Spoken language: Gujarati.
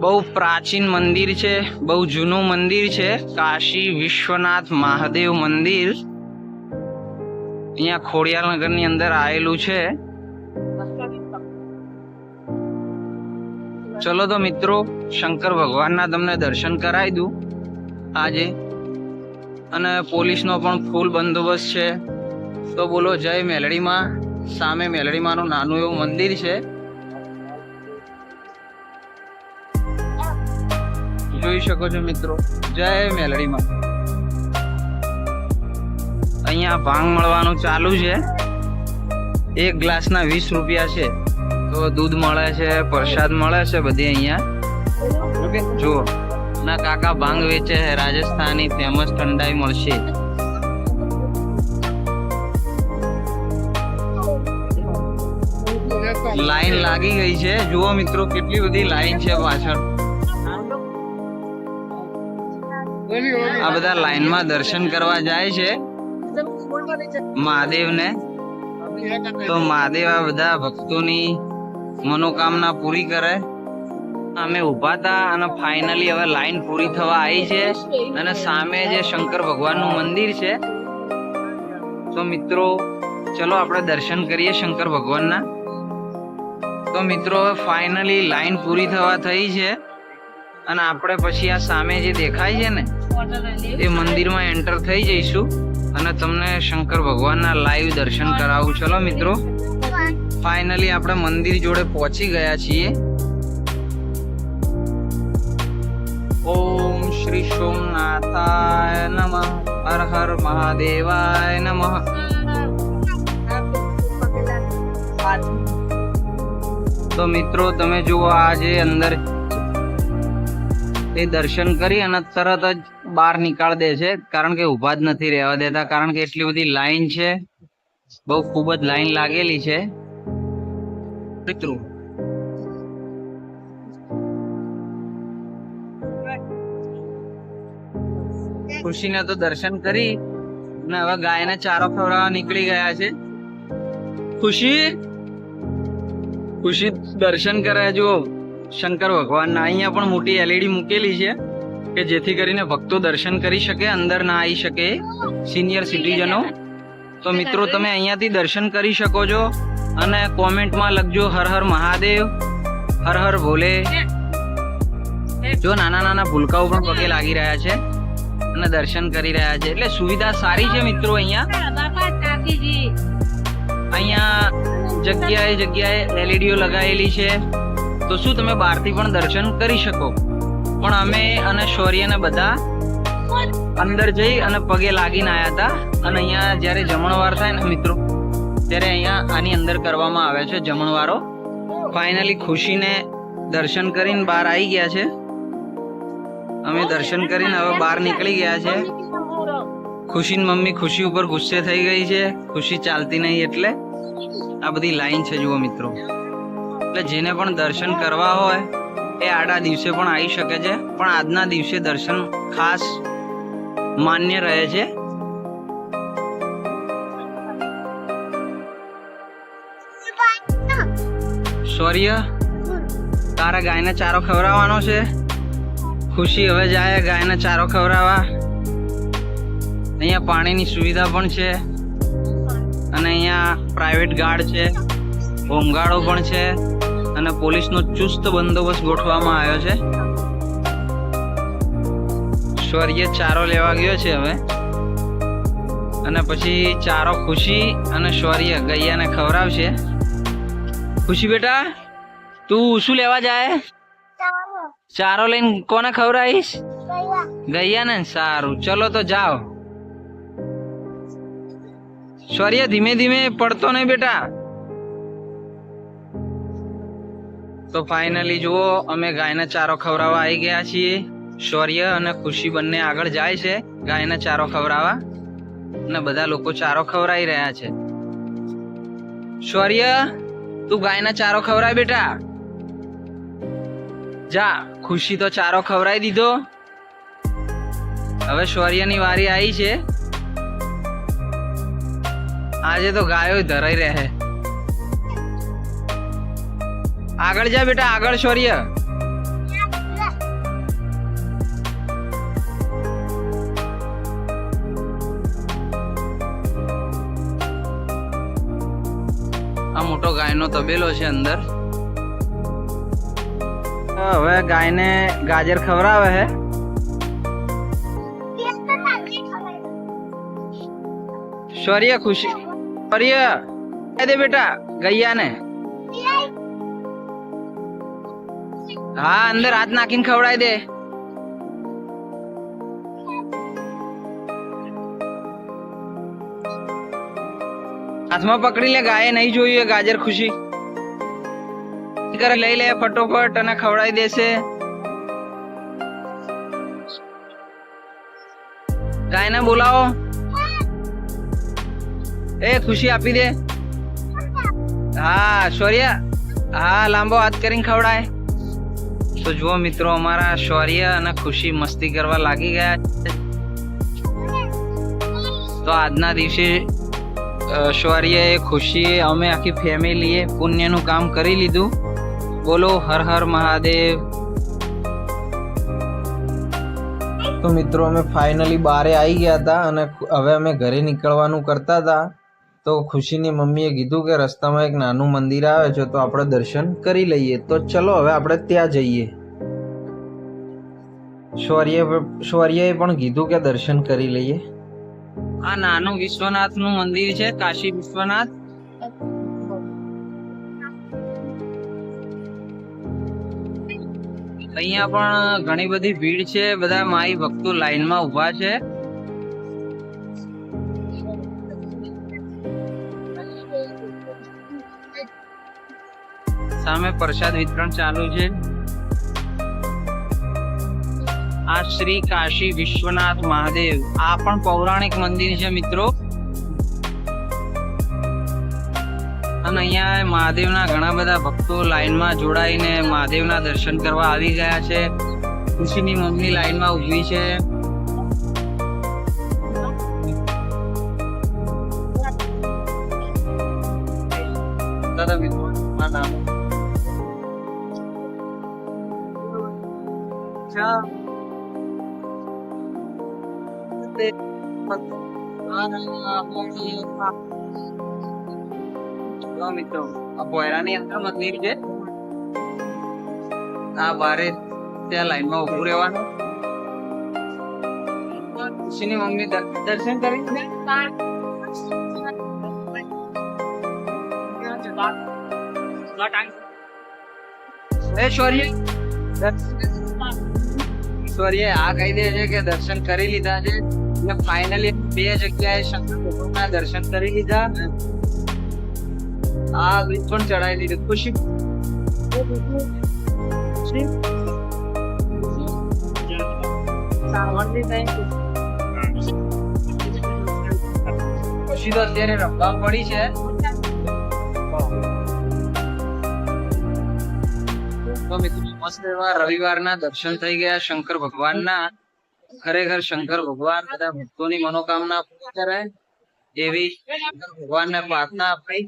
બહુ પ્રાચીન મંદિર છે, બહુ જૂનું મંદિર છે, કાશી વિશ્વનાથ મહાદેવ મંદિર. અહીંયા ખોડિયાર નગરની અંદર આવેલું છે. ચલો તો મિત્રો, શંકર ભગવાનના તમને દર્શન કરાવી દઉં. આજે. અને પોલીસનો પણ ફૂલ બંદોબસ્ત છે. તો બોલો, જય મેલડીમાં. સામે મેલડીમાંનું નાનું એવું મંદિર છે. જોઈ શકો છો મિત્રો. જય મેલડીમાં. અહીંયા ભાંગ મળવાનું ચાલુ છે. એક ગ્લાસના વીસ રૂપિયા છે. તો દૂધ મળે છે, પ્રસાદ મળે છે બધી અહીંયા. જુઓ. ના, કાકા ભાંગ વેચે છે, રાજસ્થાની ફેમસ ઠંડાઈ મળશે. લાઈન લાગી ગઈ છે. જુઓ મિત્રો, કેટલી બધી લાઈન છે પાછળ. આ બધા લાઈનમાં દર્શન કરવા જાય છે. મહાદેવને. તો મહાદેવ આ બધા ભક્તોની મનોકામના પૂરી કરે. અમે ઊભા હતા અને ફાઇનલી હવે લાઈન પૂરી થવા આવી છે. અને સામે જે શંકર ભગવાનનું મંદિર છે. તો મિત્રો, ચલો આપણે દર્શન કરીએ શંકર ભગવાનના. તો મિત્રો, હવે ફાઇનલી લાઈન પૂરી થવા થઈ છે. અને આપણે પછી આ સામે જે દેખાય છે ને એ મંદિરમાં એન્ટર થઈ જઈશું અને તમને શંકર ભગવાનના લાઈવ દર્શન કરાવું. ચલો મિત્રો. ફાઇનલી આપણે મંદિર જોડે પહોંચી ગયા છીએ. ઓમ શ્રી સોમનાથાય નમઃ. હર હર મહાદેવાય નમઃ. તો મિત્રો તમે જુઓ આજે અંદર એ દર્શન કરી અને તરત જ બહાર નીકાળ દે છે. કારણ કે ઊભા જ નથી રહેવા દેતા. કારણ કે એટલી બધી લાઈન છે. બહુ ખૂબ જ લાઈન લાગેલી છે. મિત્રો. ખુશીને તો દર્શન કરી ને હવે ગાયને ચારો ખવડાવવા નીકળી ગયા છે. ખુશી? ખુશી દર્શન કરે જુઓ. શંકર ભગવાનના અહીંયા પણ મોટી એલઈડી મૂકેલી છે. કે જેથી કરીને ભક્તો દર્શન કરી શકે, અંદર ના આવી શકે સિનિયર સિટીઝનો તો મિત્રો, તમે અહીંયાથી દર્શન કરી શકો છો અને કોમેન્ટમાં લખજો, હર હર મહાદેવ, હર હર ભોલે. જો નાના નાના ભૂલકાઓ પણ પગે લાગી રહ્યા છે અને દર્શન કરી રહ્યા છે. એટલે સુવિધા સારી છે મિત્રો અહીંયા. અહીંયા જગ્યાએ જગ્યાએ એલઈડીઓ લગાવેલી છે. તો શું તમે બહારથી પણ દર્શન કરી શકો? પણ અમે અને શૌર્યને બધા અંદર જઈ અને પગે લાગીને આવ્યા હતા. અને અહીંયા જ્યારે જમણવાર થાય ને મિત્રો, ત્યારે અહીંયા આની અંદર કરવામાં આવે છે જમણવારો. ફાઇનલી ખુશીને દર્શન કરીને બહાર આવી ગયા છે. અમે દર્શન કરીને હવે બહાર નીકળી ગયા છે. ખુશીની મમ્મી ખુશી ઉપર ગુસ્સે થઈ ગઈ છે. ખુશી ચાલતી નહીં એટલે. આ બધી લાઈન છે જુઓ મિત્રો. એટલે જેને પણ દર્શન કરવા હોય એ આડા દિવસે પણ આવી શકે છે. પણ આજના દિવસે દર્શન ખાસ માન્ય રહે છે. શૌર્ય, તારા ગાયને ચારો ખવડાવવાનો છે. ખુશી હવે જાય, ગાયને ચારો ખવડાવવા. અહીંયા પાણીની સુવિધા પણ છે. અને અહીંયા પ્રાઇવેટ ગાર્ડ છે. હોમગાર્ડો પણ છે. અને પોલીસનો ચુસ્ત બંદોબસ્ત ગોઠવવામાં આવ્યો છે. સ્વર્ગીય ચારો લેવા ગયો છે હવે. અને પછી ચારો ખુશી અને શૌર્ય ગૈયાને ખવડાવશે. ખુશી બેટા તું શું લેવા જાય? ચારો. લઈને કોને ખવડાવીશ? ગૈયાને? સારું ચલો તો જાઓ. શૌર્ય ધીમે ધીમે પડતો નહીં બેટા. તો ફાઇનલી જુઓ, અમે ગાયને ચારો ખવડાવવા આવી ગયા છીએ. શૌર્ય અને ખુશી બંને આગળ જાય છે ગાયને ચારો ખવડાવવા. અને બધા લોકો ચારો ખવડાવી રહ્યા છે. શૌર્ય, તું ગાયને ચારો ખવડાય બેટા. જા, ખુશી તો ચારો ખવડાવી દીધો. હવે શૌર્યની વારી આવી છે. આજે તો ગાયો ધરાઈ રહે. આગળ જા બેટા, આગળ શૌર્ય આ મોટો ગાયનો તબેલો છે અંદર. હવે ગાયને ગાજર ખવડાવે હે. શૌર્ય ખુશી. શૌર્ય દે બેટા, ગૈયાને. હા, અંદર હાથ નાખીને ખવડાવી દે. હાથમાં પકડી લે ગાયે નહીં જોઈએ ગાજર ખુશી. લઈ લે ફટોફટ અને ખવડાવી દેશે. ગાયને બોલાવો. એ ખુશી આપી દે. હા, શૌર્ય. હા, લાંબો હાથ કરીને ખવડાય. તો જુઓ મિત્રો, અમારા શૌર્ય અને ખુશી મસ્તી કરવા લાગી ગયા. તો આજના દિવસે શૌર્યએ, ખુશીએ, અમે આખી ફેમિલીએ પુણ્યનું કામ કરી લીધું. બોલો, હર હર મહાદેવ. તો મિત્રો, અમે ફાઇનલી બારે આવી ગયા હતા અને હવે અમે ઘરે નીકળવાનું કરતા હતા. તો ખુશીની મમ્મીએ કીધું કે રસ્તામાં એક નાનું મંદિર આવે છે, તો આપણે દર્શન કરી લઈએ. તો ચલો, હવે આપણે ત્યાં જઈએ. શૌર્ય, શૌર્યએ પણ કીધું કે દર્શન કરી લઈએ. આ નાનું વિશ્વનાથનું મંદિર છે, કાશી વિશ્વનાથ. અહીંયા પણ ઘણી બધી ભીડ છે, બધા માઈ ભક્તો લાઈનમાં ઊભા છે. સામે પ્રસાદ વિતરણ ચાલુ છે. આ શ્રી કાશી વિશ્વનાથ મહાદેવ. આ પણ પૌરાણિક મંદિર છે મિત્રો. અને અહીંયા મહાદેવના ઘણા બધા ભક્તો લાઈનમાં જોડાઈને મહાદેવના દર્શન કરવા આવી ગયા છે. ખુશીની મમ્મી લાઈનમાં ઊભી છે. દાદા મિત્રો, મારું નામ મિત્રો આ પોયરાની અંદર મંદિર છે આ બારે ત્યાં લાઈનમાં ઉભું રહેવાનું ખુશીની મમ્મી દર્શન કરી દે. એ શૌર્ય શૌર્ય આ કહી દે છે કે દર્શન કરી લીધા છે એટલે ફાઇનલી બે જગ્યાએ શંકર દર્શન કરી લીધા આ બ્રિજ પણ ચડાવી લીધું ખુશી? ખુશી તો અત્યારે રમવા પડી છે. મિત્રો, મસ્ત રવિવારના દર્શન થઈ ગયા. શંકર ભગવાનના, ખરેખર શંકર ભગવાન બધા ભક્તોની મનોકામના પૂરી કરે. એવી શંકર ભગવાનને પ્રાર્થના આપણી